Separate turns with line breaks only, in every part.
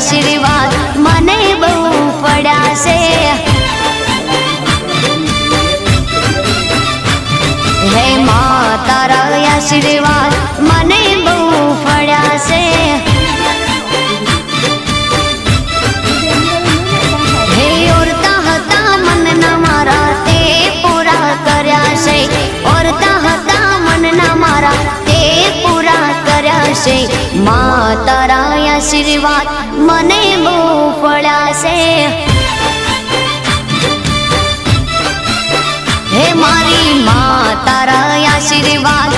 આશીર્વાદ મને બહુ પડ્યા છે હે મા તારા આશીર્વાદ ફળાશે મા તારા આશીર્વાદ મને બહુ ફળાશે હે મારી મા તારા આશીર્વાદ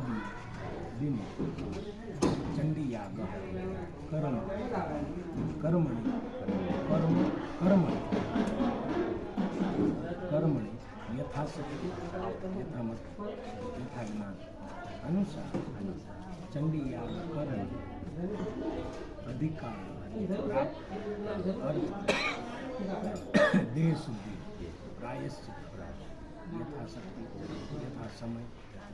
અભિવૃદ્ધિ
विम चंडीयाग कर्म। कर्मणि। कर्म।
कर्मणि। कर्मणि। यथाशक्ति। यथामत। यथा ज्ञान अनुसार चंडीयाग करण अधिकार। प्रायश्चित यथाशक्ति। यथा समय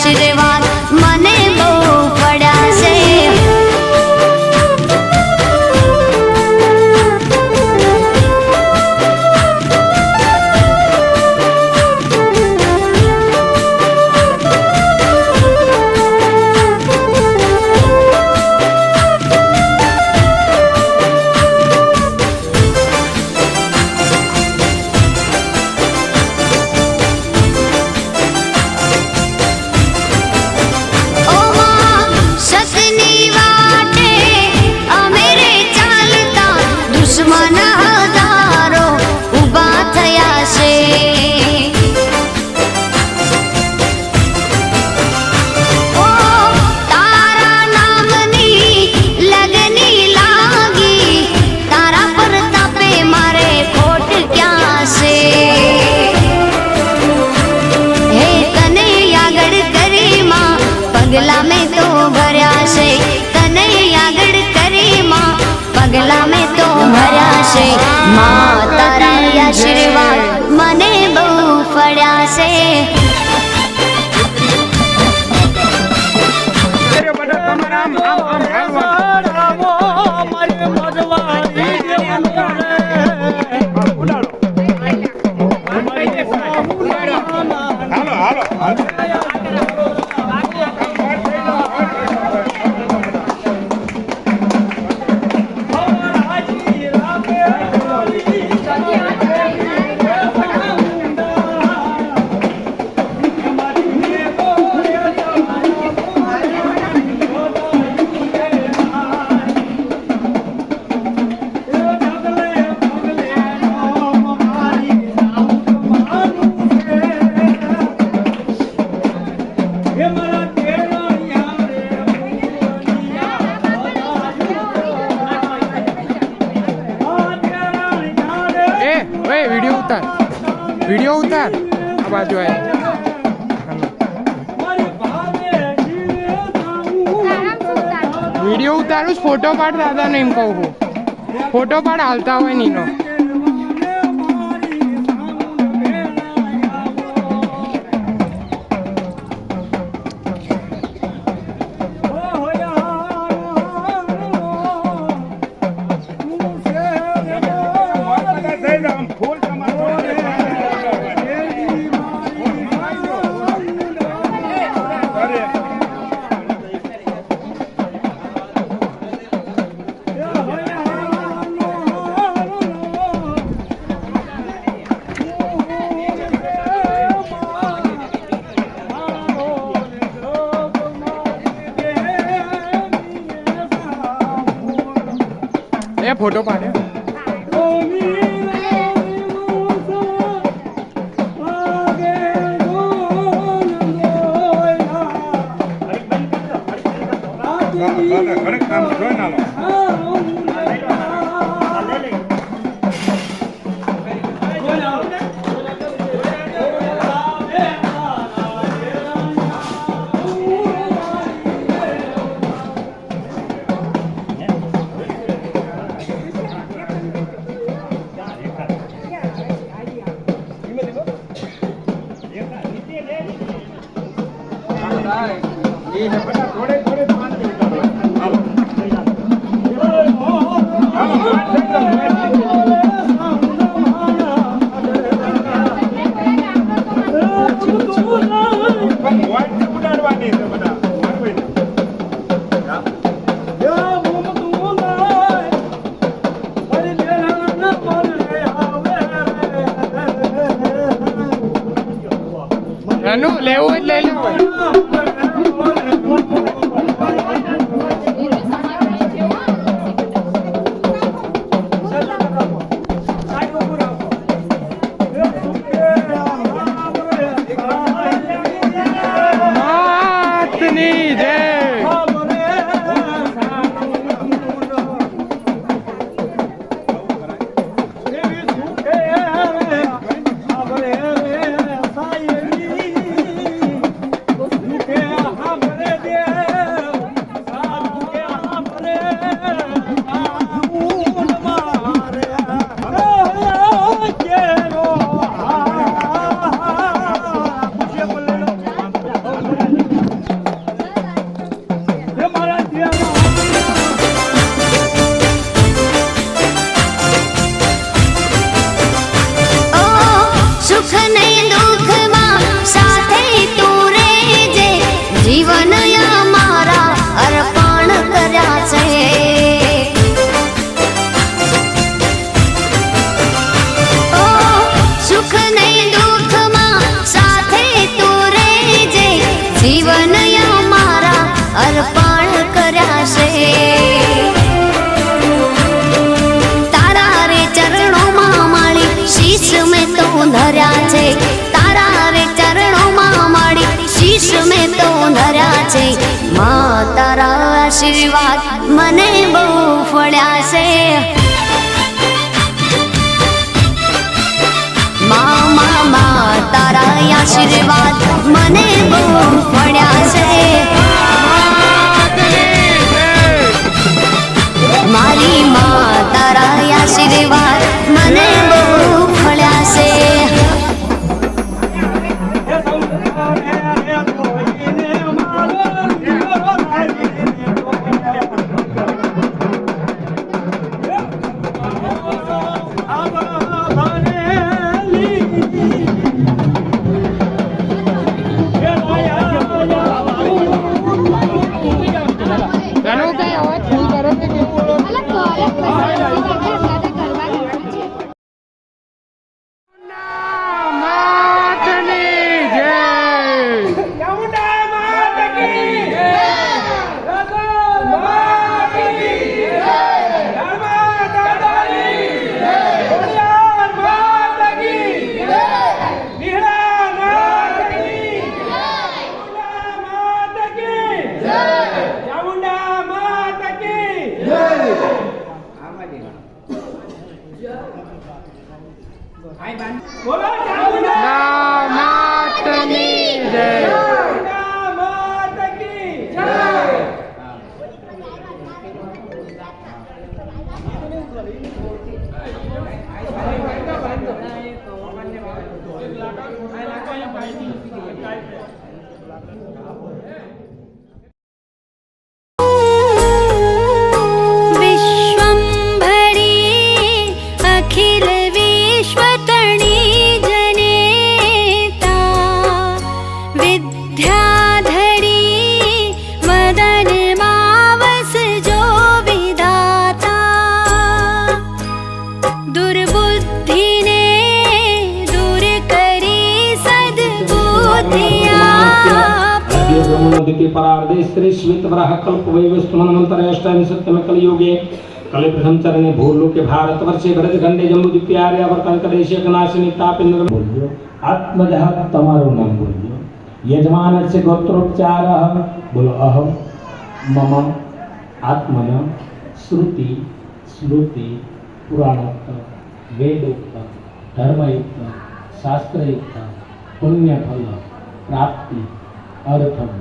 आशिर्वाद એમ કહું ફોટો પણ હાલતા હોય નીનો फोटो पाठ આશીર્વાદ મને બહુ ફળ્યા છે. મામા, મા, તારા આશીર્વાદ મને બહુ ફળ્યા છે. મારી મા, તારા આશીર્વાદ
બોલો
રામનાથની જય
कलिप्रथम चरण
भूलोक भारत वर्षे भरत खंडे जम्मू दिप्यार्य वर्तन कलेश नाशिनी तापेन्द्र बोलियो आत्मज तमारो नाम बोलियो। यजमान से गोत्रोपचार बोलो अहम मम, आत्मन, श्रुति श्रुति, पुराणोक्त, वेदोक्त, धर्मयुक्त, शास्त्रयुक्त, पुण्यफल, प्राप्ति अर्थम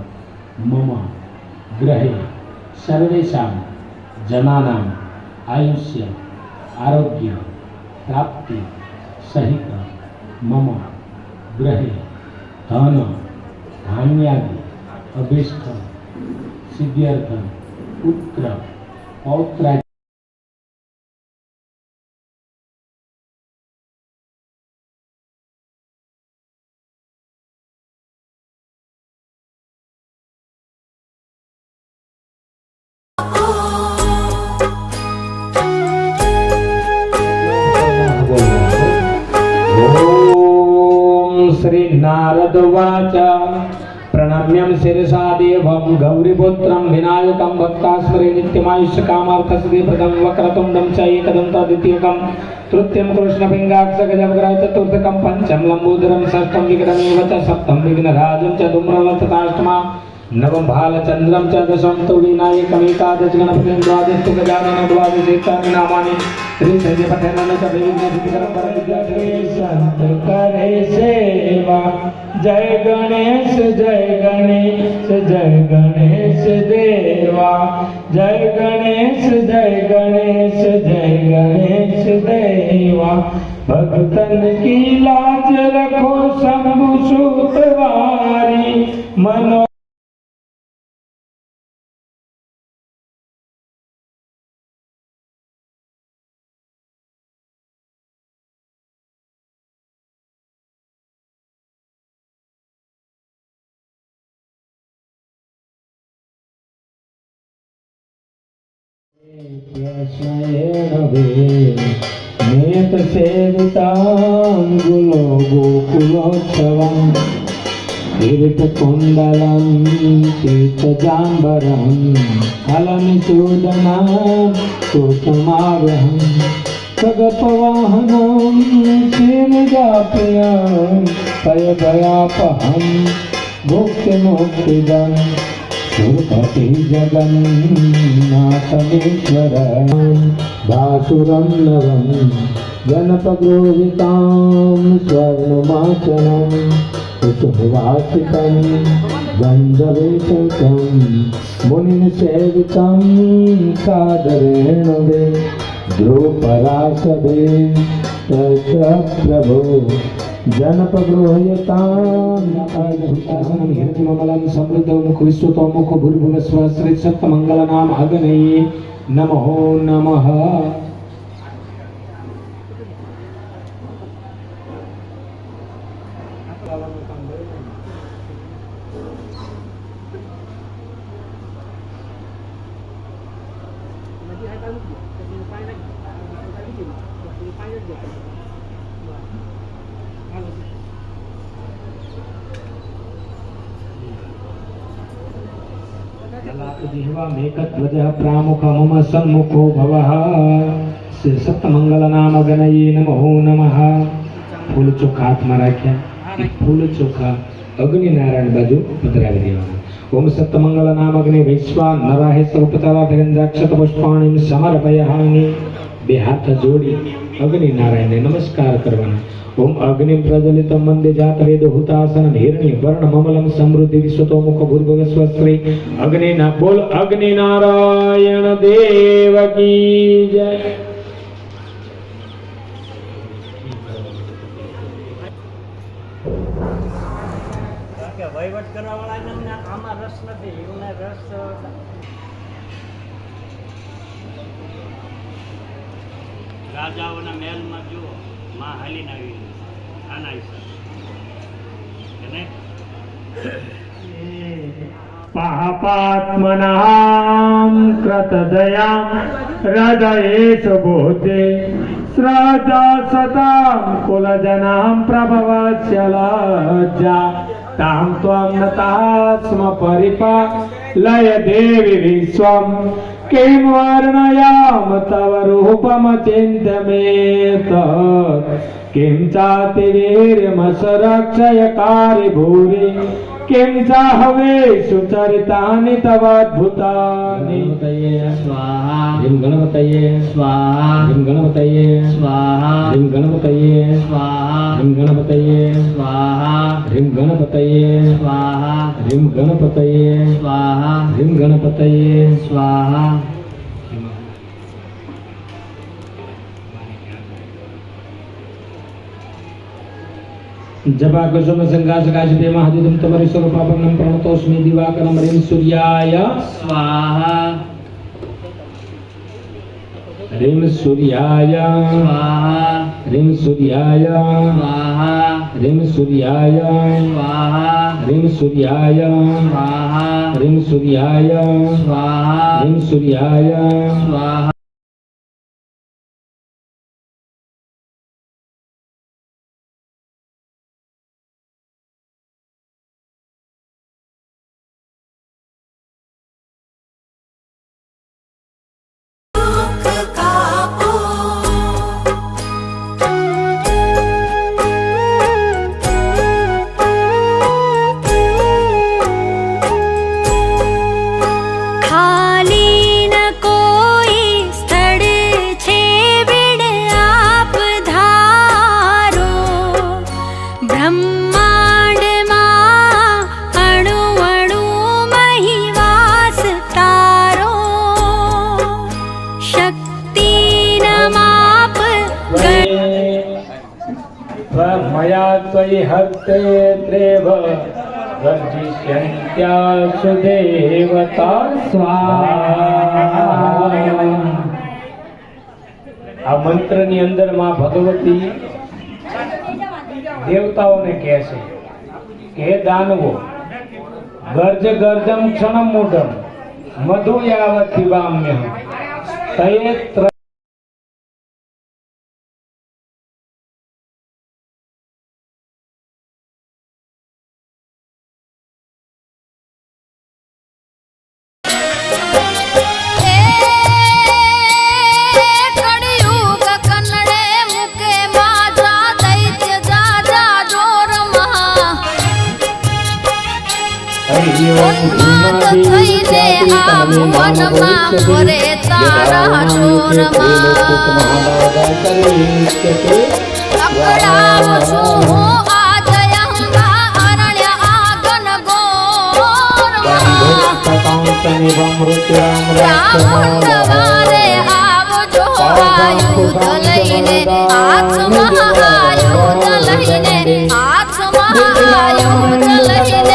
मम, ग्रहे सर्वेशा जनानां आयुष्य आरोग्य प्राप्ति सहित मम गृह धन धान्यादि अभिष्ट सिद्ध्यर्थ पुत्र पौत्र प्रणम्यं शिरसा देवं गौरीपुत्रं विनायकं भक्तास्मरे नित्यमायुष्यकामार्थसिद्धिप्रदं वक्रतुण्डं च एकदं तद्वितीयकं तृतीयं कृष्णपिङ्गाक्षगजं ग्रह चतुर्थकं पञ्चम लम्बोदरं षष्ठं विघ्नमेव च सप्तं विघ्नराजं च धूम्रवतताष्टमा नवम भालचन्द्रं च दशं तु विनायकमेकादश गणपतिं द्वादश गजाननं द्वादशेतानि नामानि।
सेवा जय गणेश जय गणेश जय गणेश देवा जय गणेश जय गणेश जय गणेश देवा। भक्तन की लाज रखो शंभु सुतवारी मनो नियत सेविताङ्गुलो गोकुलोत्सवम् तीर्थकुण्डलं तीर्थजाम्बरं फलनिचूदनं कुसुमावहं खगपवाहनं क्षीरजाप्यं पयभयापहं भुक्तिमुक्तिदं సుమతి జగన్నాథమేశ్వర భాసురం నవం గణపగృహితాం స్వర్ణమాసనం కుసుభవాసితం గంధవేశం మునిని సేవితం సాదరేణవే ధ్రువపరాశవే ప్రభు तच प्रभो जनपगृह्यतां
हिरण्यमलं समृद्धमुख विश्वतोमुख भूर्भुवस्व श्री सप्तमङ्गलनाम अग्नये नमो नमः जिह्वा मेकध्वजः प्रामुख मम सन्मुखो भवः શ્રી સપ્તમંગલ નામ ગણયે નમો નમઃ ફૂલ ચોખા હાથમાં રાખ્યા ફૂલ ચોખા અગ્નિનારાયણ બાજુ પધરાવી દેવાના ઓમ સપ્તમંગલ નામ અગ્નિ વિશ્વા નરાહે સૌપચારાભિરંજાક્ષત પુષ્પાણીમ સમર્પયામિ બે હાથ જોડી અગ્નિનારાયણને નમસ્કાર કરવાના. ઓમ અગ્નિ પ્રજ્વલિત મંદે જાત વેદ હુતાસન હિરણ્ય વર્ણ મમલમ સમૃદ્ધિ વિશ્વતોમુખ ભૂર્ભુવ સ્વસ્ત્રી. અગ્નિ ના બોલ અગ્નિ નારાયણ દેવ કી જય.
રાજાઓના મહેલમાં જુઓ માં હાલીને આવી આના હિસાબે
પાપાત્મના કૃતદયા હૃદયેશ બોધે શ્રદ્ધા સતા કુલજના પ્રભવશ્યલજ્જા તામ ત્વમ નતા સ્મ
પરિપા લય દેવી વિશ્વમ वर्णयाम तव रूपमचिन्त्यमेत किं चातिवीर्यमसरक्षयकारि भूरि किं चाहवेषु चरितानि तवाद्भुतानि
स्वाहा ह्रीं गणपतये
स्वाहा
ह्रीं गणपतये
स्वाहा
ह्रीं गणपतये
स्वाहा
ह्रीं गणपतये
स्वाहा
ह्रीं गणपतये
स्वाहा
ह्रीं गणपतये
स्वाहा
ह्रीं गणपतये
स्वाहा
जपा कुसुम संकाशकाशिते महादिदं तमरीश्वर पापन्नं प्रणतोऽस्मि दिवाकरं ह्रीं सूर्याय।
स्वाहा।
ह्रीं सूर्याय।
स्वाहा।
ह्रीं सूर्याय।
स्वाहा।
ह्रीं सूर्याय।
स्वाहा।
ह्रीं सूर्याय।
स्वाहा।
ह्रीं सूर्याय।
स्वाहा।
ह्रीं सूर्याय।
स्वाहा।
वर्जिष्यन्त्यासु देवता સ્વાહા આ મંત્રની અંદર માં ભગવતી દેવતાઓને કહે છે કે હે દાનવો ગર્જ ગર્જમ ક્ષણમ મૂઢમ મધુ યાવત પીવામ્ય તયે ત્ર
મોરે તારા છોરમાં છું હું રામરે આવજો લઈને આત્મા આયુધ લઈને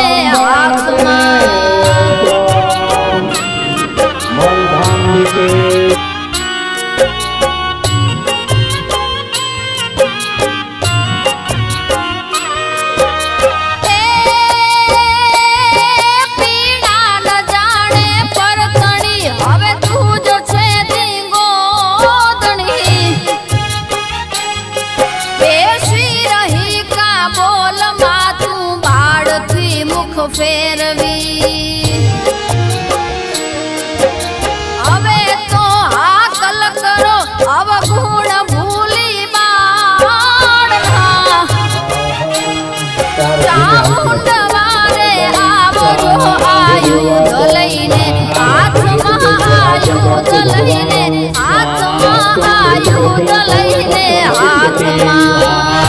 આયુધ લઈને હાથમાં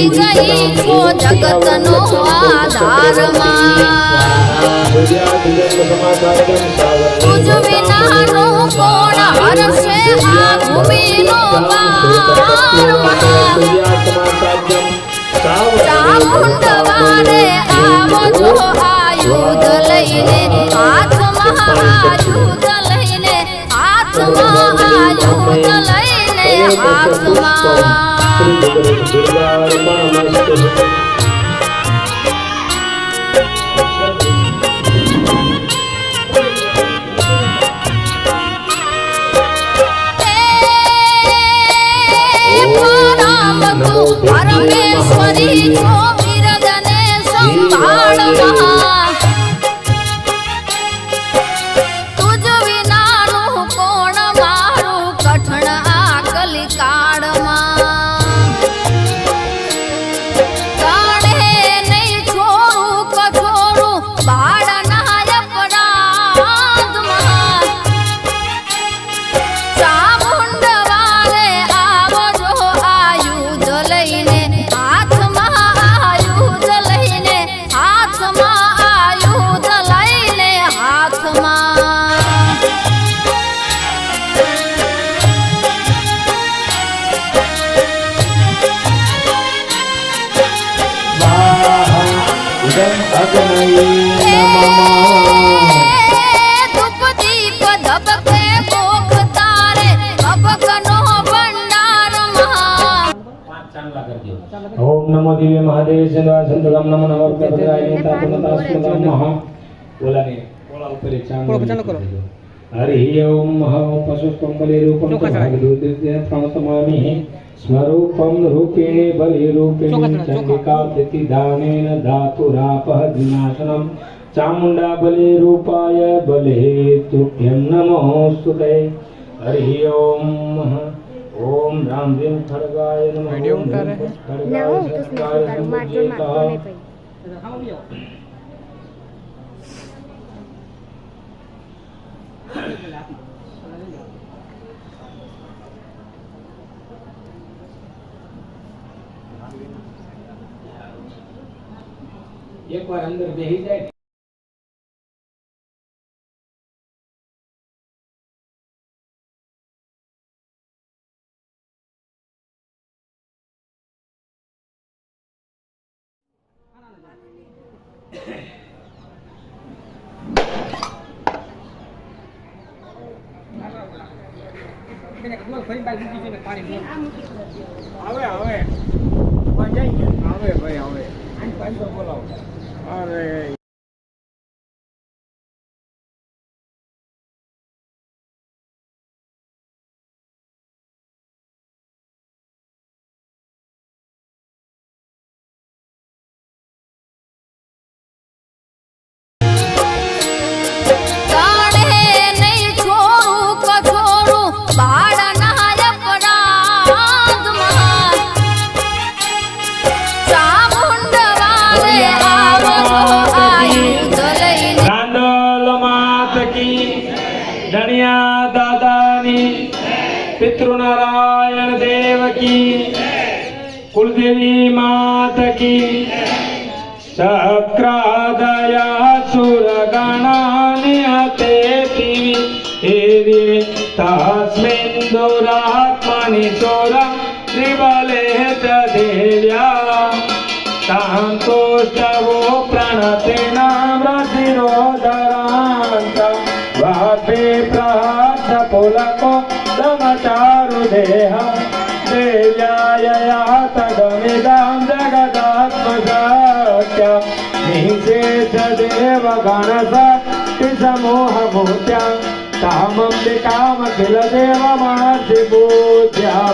સુઈ ગઈ છો જગતનો આધારમાં તુજ ચામુંડવારે આવજો આયુધ લઈને હાથમાં આયુધ લઈને હાથમાં આયુધ પરમેશ્વરી છો વિરજને સંભાળમાં
ओम नमो दिव्य महादेव शिवाय संतुगम नमो नमो भगवाय तापनता सुतम महा
बोला ने
बोला ऊपर चाँद बोलो चालू करो।
हरि ओम
महा पशु कंबले रूपम भगदूते प्रणतमामि
स्वरूपम बलि रूपेणे
चंडिका प्रतिदानेन धातुरापः विनाशनम। ચામુંડા બલે રૂપાય બલે તુભ્યમ નમોસ્તુતે હરિ ઓમ ઓમ રામ ભીમ ખડગાય નમઃ.
વીડિયો ઉતાર?
રહે ના હું તો સ્નેહ અંદર બેહી જાય गुरु नारायण देव की। कुलदेवी मात की। शक्रदया सुरगणा देहा तदमिदं जगदात्मसाख्या निहिषेत देवगणसक्ति समूहभूत्या कामखिल देवमासिभूत्या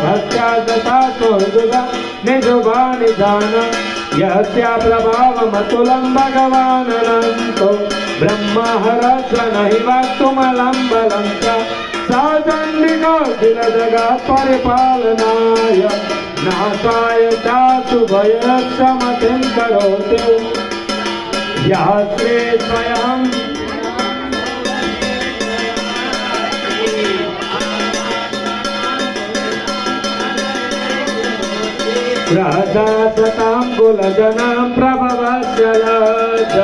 भक्त्या तथा सुहृदुगा निजुभानि जान यस्या प्रभावमतुलं भगवाननन्तो ब्रह्महरस्व नहि वक्तुमलं बलं च సాదండినో దిలదగా పరిపాలనాయ. నాశాయ చాతు భయరక్షమతిం కరోతి యాత్రే స్వయం. రాజాతాంబులజనాం ప్రభవశలాజ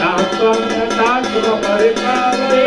నాం పరిపాలే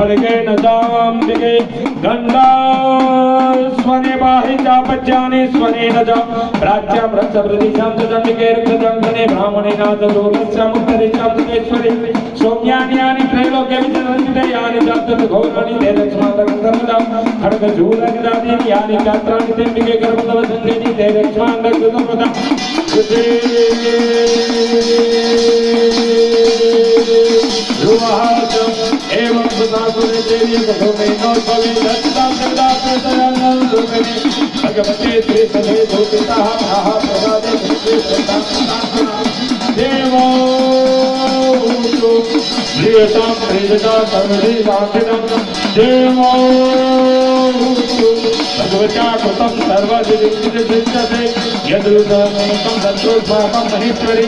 देवी खड्गेन चाम्बिके गण्डा स्वने च प्राच्यां रसप्रतिशां च दण्डिके रुक्षजङ्गने ब्राह्मणे नाथ दुर्गस्याम् उत्तरेशां सुतेश्वरि सौम्यान्यानि त्रैलोक्य विचरन्ति यानि चाप्तत् घोराणि ते लक्ष्मान्तकं सर्वदा खड्गशूलगदादीनि यानि चात्राणि तेम्बिके गर्भतव सञ्जयति ते लक्ष्मान्तकृतं वदा ध्रुवः एवं सुतासुरे देवी कठोमेनो भवे दत्ता सदा प्रदयानं रूपिणे भगवते श्री सदे धूपितः प्राह प्रसादे श्री देवो भूतो प्रियतां प्रियता सर्वदे वासिनं देवो भूतो भगवता कृतं सर्वदिविचिदृश्यते यदृदमेकं दत्रोस्माकं महेश्वरि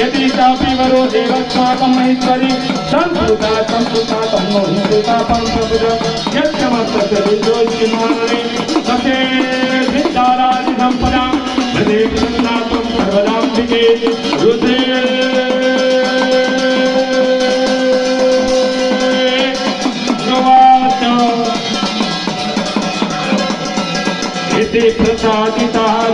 यदि चापि वरो देवस्माकं महेश्वरि संस्कृता संस्कृता तन्नो हिंसुता पंचभुज यक्षमस्तस्य विद्योज्यमानने सखे विद्यारादि सम्पदां हृदे कृष्णात्वं सर्वदाम्बिके रुद्रे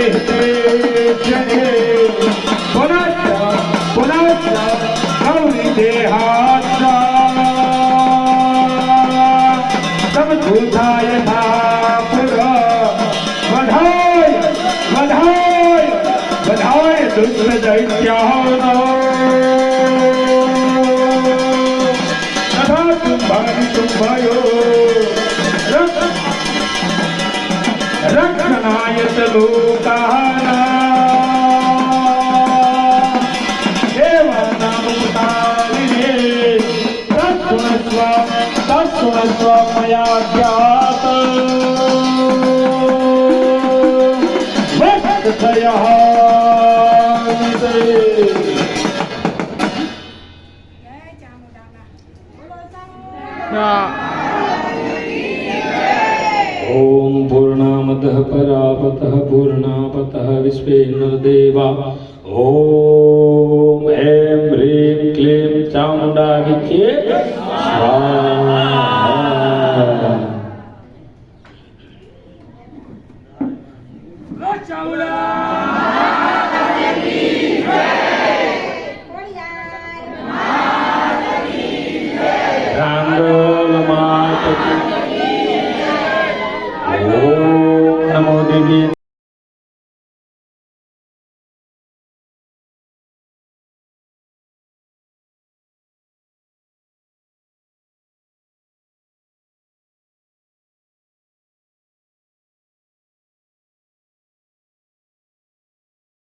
Thank you. मया ज्ञात वक्तयः ॐ पूर्णामतः परापतः पूर्णापतः विश्वेन्द्रदेवा ॐ ऐं ह्रीं क्लीं चामुण्डाविचे स्वाहा।